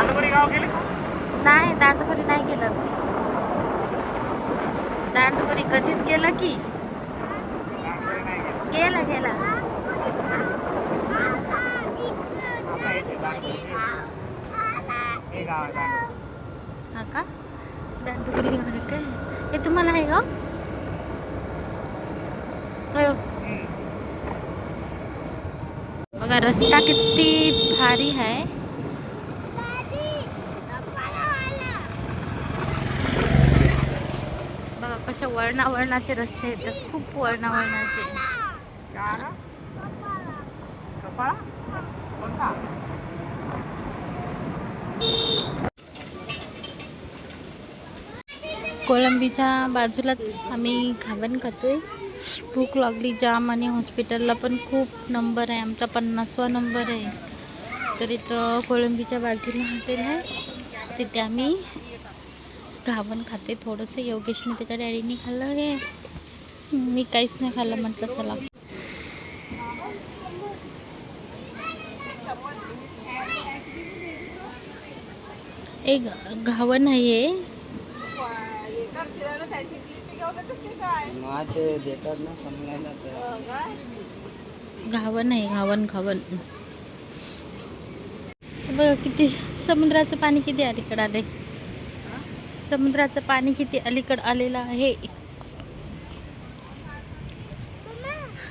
दांडोबरी गाव गेले का? नाही दांडगुरी नाही गेलं अजून. दांडगुरी कधीच गेलं की? दांडोबरी नाही गेले गेला. गेला आता येते दांडोबरी हे गाव आहे दांडोबरी हा का? दांडगुरी गाव आहे काय? हे तुम्हाला आहे गाव काय हो? हम्म. बघा रस्ता किती भारी आहे. बघा कशा वळणा वळणाचे रस्ते आहेत. खूप वळणा वळणाचे काय आला? कपाळा? कोणता? कोळंबीच्या बाजूलाच आम्ही घावन खातोय भूक लागली. जाम आणि हॉस्पिटलला पण खूप नंबर आहे. आमचा पन्नासवा नंबर आहे. तर इथं कोळंबीच्या बाजूला हॉटेल आहे. तिथे आम्ही घावन खाते. थोडंसं योगेशने त्याच्या डॅडीने खाल्लं. हे मी काहीच नाही खाल्लं म्हटलं चला. एक घावन आहे. घावन आहे घावन घावन. बघ किती समुद्राचं पाणी किती अलीकडं आलंय समुद्राचं पाणी किती अलीकडं आहे?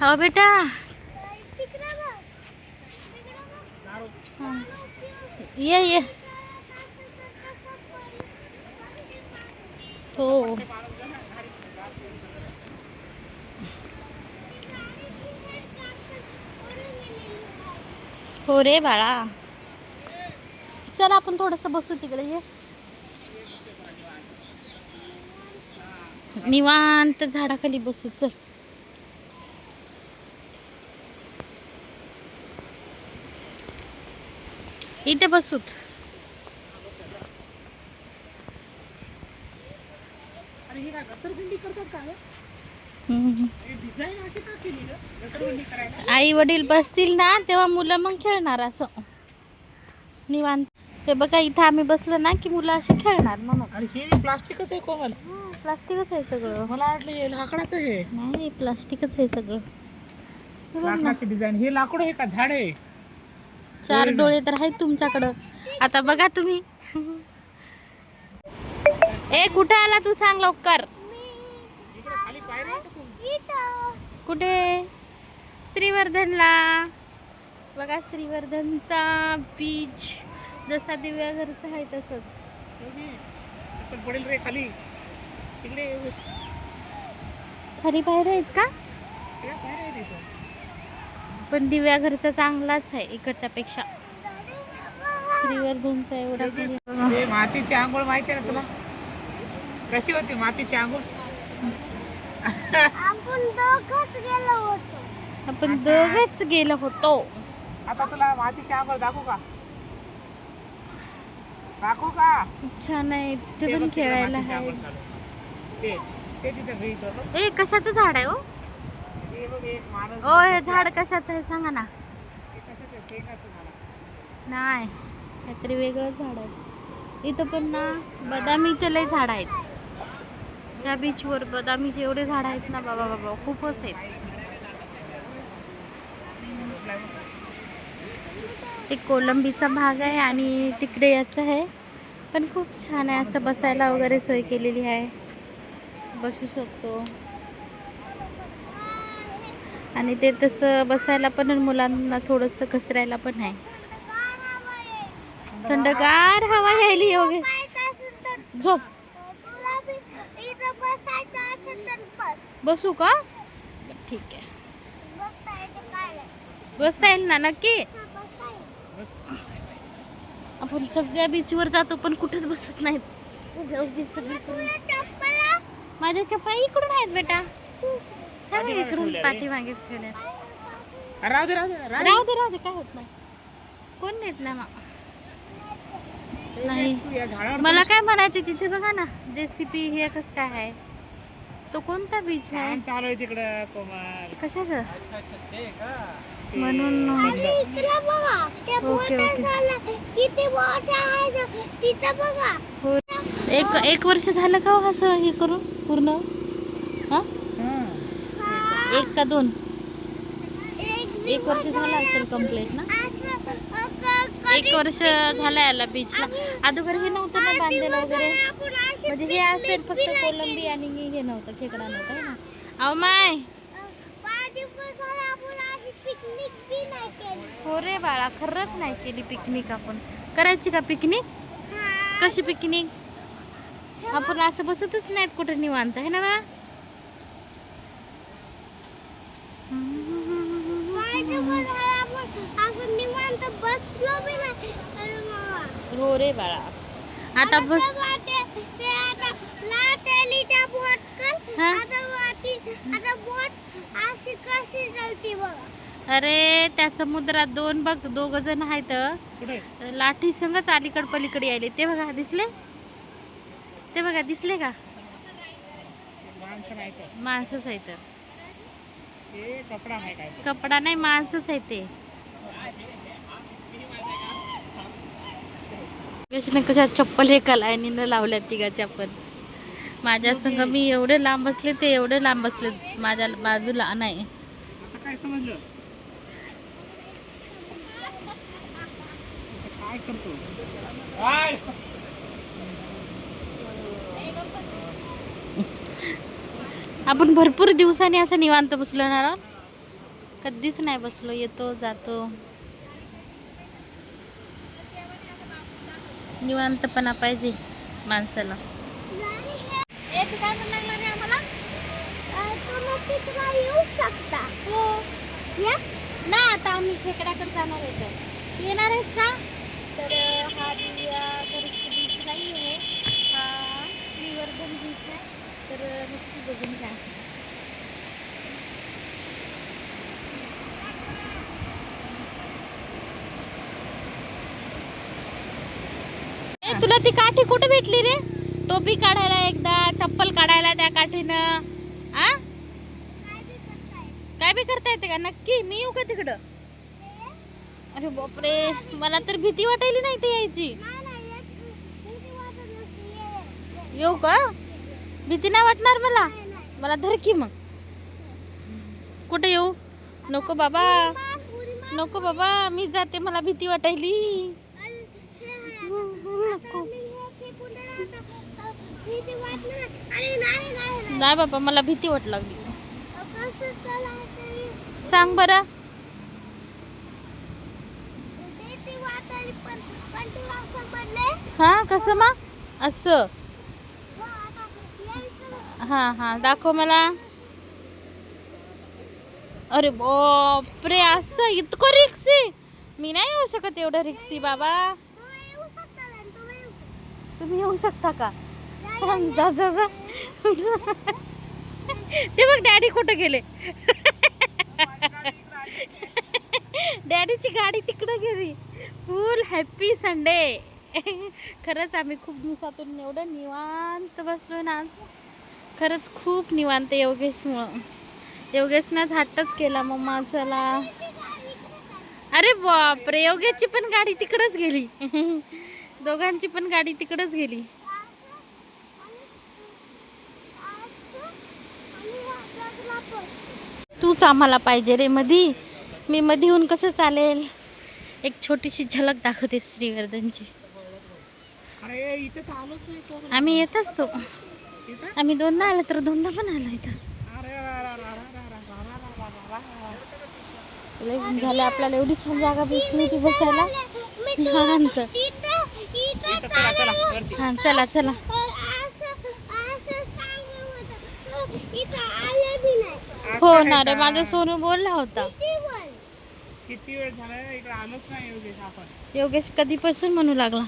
हो बेटा. ये ये. हो. हो रे बाळा. चल आपण थोडस बसू तिकडे ये. निवांत झाडाखाली बसू चल. इथे बसूत आई वडील बसतील ना तेव्हा मुलं मग खेळणार असं. निवांत. हे बघा इथं आम्ही बसलो ना की मुलं अशी खेळणार म्हणून. प्लास्टिकच आहे कोमल. प्लास्टिकच आहे सगळं. मला वाटलं हे लाकडाचं आहे. नाही प्लास्टिकच आहे सगळं. हे बघ ना. लाकडाची डिझाईन. हे लाकूड आहे का? झाड आहे. चार डोळे तर आहेत तुमच्याकडं. आता बघा तुम्ही. ए कुठे आला तू सांग लवकर? इकडे खाली पायऱ्या आहेत का? कुठे? श्रीवर्धनला. बघा श्रीवर्धनचा बीच जसा दिव्या घरचा आहे तसंच. हे चप्पल पडेल रे खाली. तिकडे ये बस. खरी पायऱ्या आहेत का? पायऱ्या आहेत इथं. पण दिव्या घरचा चांगलाच आहे इकडच्या पेक्षा श्रीवर्धनचा एवढा हे मातीची आंघोळ माहिती आहे ना तुला कशी होती मातीची आंघोळ? आपण दोघच गेलो होतो. आता तुला मातीची आंघोळ दाखवू का? दाखवू का? खूप छान आहे ते ते बघ पण तिकडे खेळायला मातीची आंघोळ आहे चालू आहे. ते ते तिथे ब्रिज होतं ए कशाचं झाड आहे हो? हे बघ एक माणूस ओ हे झाड कशाचं आहे सांगा ना. झाड. नाही काहीतरी वेगळं झाड आहे. इथं पण ना बदामीचे लय झाड आहेत. त्या बीचवर बदामीचे एवढे झाड आहेत ना बाबा बाबा खूपच आहेत. एक कोलंबीचा भाग आहे आणि तिकडे याचं आहे. पण खूप छान आहे असं बसायला वगैरे सोय केलेली आहे. बसू शकतो. आणि ते तसं बसायला पण मुलांना थोडंसं घसरायला पण आहे थंडगार हवा यायली योगे. झोप. बसू का? ठीक आहे. बसता येईल ना नक्की? बस आपण सगळ्या बीचवर जातो पण कुठेच बसत नाहीत. माझ्या चप्पा इकडून आहेत बेटा. हा बघ पाठीमागे इकडून. पाठीमागे ठेवल्या. अरे राहू दे राहू दे राहू दे. राहू दे राहू दे काय होत नाही. कोण ना मग? नाही. तू या झाडावर मला काय म्हणायचे तिथे बघा ना जेसीपी हे कसं काय आहे? तो कोणता बीच आहे? चालू आहे तिकडं कोमल. कशाचं म्हणून ओके ओके. किती आहे तिथं बघा. हो. एक एक वर्ष झालं का हो असं हे करून? पूर्ण? हा? एक का दोन? एक वर्ष झालं असेल कंप्लीट ना? एक वर्ष झालं याला बीचला अगोदर हे नव्हतं ना बांधलेलं वगैरे? म्हणजे हे असेल फक्त कोलंबी आणि हे नव्हतं खेकडा नव्हता ना? अहो माय! हो रे बाळा खरंच नाही केली पिकनिक आपण. करायची का पिकनिक कशी पिकनिक आपण असं बसतच नाहीत कुठं निवांत आहे ना बा? हो रे बाळा. आता बस अरे त्या समुद्रात दोन बघ दोघ जण आहेत. लाठी संगच अलीकड पलीकडे यायले. ते बघा दिसले? ते बघा दिसले का? तर. माणसंच आहेत ते कपडा आहे काय तो. कपडा नाही माणसंच आहे ते. कशी कशा चप्पल हे कलायनीनं लावल्या तिघाच्या पण माझ्या संग मी एवढे लांब बसले ते एवढे लांब बसले माझ्या बाजूला नाही. आता काय समजलं? काय करतो? आपण भरपूर दिवसांनी असं निवांत बसलो ना कधीच नाही बसलो येतो जातो. निवांतपणा पाहिजे माणसाला. काय आम्हाला? येऊ शकता. हो. या. ना आता आम्ही खेकड्याकडे जाणार आहे तर येणार आहेस का? तर हा हा दिव्या बीच नाही आहे हा श्रीवर्धन बीच आहे तर नक्की बघून घ्या. तुला ती काठी कुठे भेटली रे? टोपी काढायला एकदा चप्पल काढायला त्या काठीनं. आ? काय बी करता येते का? नक्की मी येऊ का तिकडं? अरे बापरे मला तर भीती वाटायली नाही ते यायची. येऊ का? भीती नाही वाटणार मला? मला धर की मग. कुठे येऊ? नको बाबा. नको बाबा मी जाते मला भीती वाटायली. नाही बाबा मला भीती वाट लागली. सांग बरं. हा कसं मग? असं. हां हां. दाखव मला. अरे बापरे असं इतकं रिक्सी? मी नाही येऊ शकत एवढं रिक्सी बाबा. तुम्ही येऊ शकता तुम्ही येऊ शकता का? जा जा जा. ते बघ डॅडी कुठं गेले? डॅडीची गाडी तिकडं गेली. Full happy Sunday. खरंच आम्ही खूप दिवसातून एवढं निवांत बसलो ना आज. खरंच खूप निवांत योगेशमुळं योगेशनं हट्टच केला मग माणसाला. अरे बापरे योगेशची पण गाडी तिकडंच गेली. दोघांची पण गाडी तिकडंच गेली. तूच आम्हाला पाहिजे रे मधी. मी मधी येऊन कसं चालेल? एक छोटीशी झलक दाखवते श्रीवर्धनची. आम्ही येत असतो. आम्ही दोनदा आलं तर दोनदा पण आलो इथं झालं आपल्याला एवढी छान जागा भेटली ती बसायला हा चला चला हो ना रे माझा सोनू बोलला होता किती वेळ झाला इकडे आलोच नाही योगेश आपण योगेश कधीपासून म्हणू लागला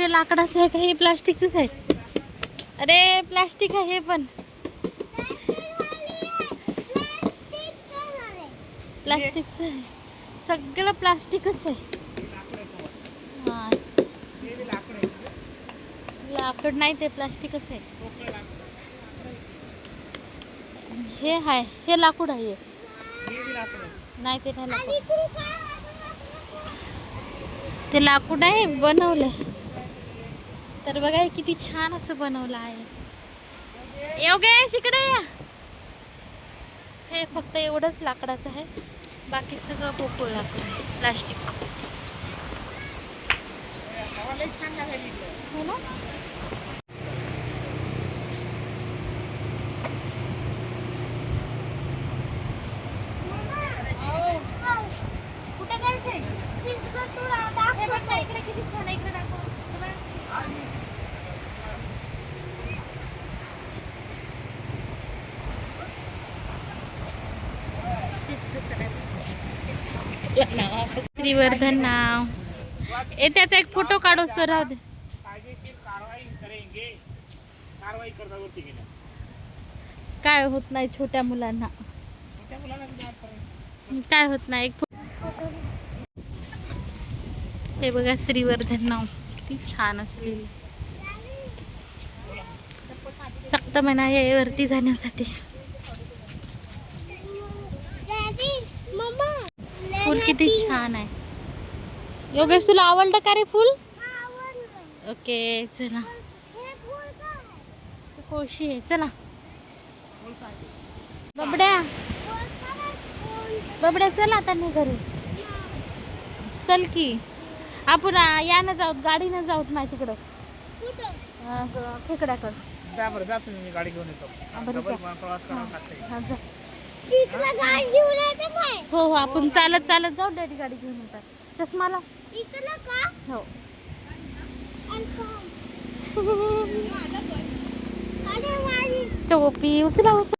हे, लाकडाचं आहे का? हे प्लास्टिकचंच आहे. अरे प्लास्टिक आहे हे पण. प्लास्टिकचं आहे. सगळं प्लास्टिकच आहे. हा. लाकूड लाकड नाही ते प्लास्टिकच आहे. हे आहे हे लाकूड आहे. हे नाही ते नाही लाकूड. ते लाकूड आहे बनवलंय. तर बघा किती छान असं बनवलं आहे. योगेश इकडे या. हे फक्त एवढंच लाकडाचं आहे. बाकी सगळं पोकळ लाकूड आहे. प्लास्टिक. छान हो ना कुठे जायचंय तिकडं तुला हे दाखवतो. बघ ना इकडे किती छान आहे इकडे दाखव हे बघ. श्रीवर्धन नाव. ए त्याचा एक फोटो काढूस तर राहू दे. काय होत नाही छोट्या मुलांना. काय होत नाही एक हे बघा श्रीवर्धन नाव. किती छान असलेली. सक्त म्हणा वरती जाण्यासाठी. फुल किती छान आहे. योगेश तुला आवडलं का रे फुल. ओके चला हे? कोशी आहे चला बबड्या. बबड्या चला आता नाही घरी चल की आपण आ, यानं जाऊत गाडीनं जाऊत माहिती तिकडं खेकड्याकडं जा बरं जा तुम्ही मी गाडी घेऊन येतो बरं डबल जा. प्रवास करावा लागतंय जा. तिथलं गाडी घेऊन येते काय? हो हो आपण चालत चालत जाऊ डॅडी गाडी घेऊन येतात चष्माला? हो. टोपी उचला उचला.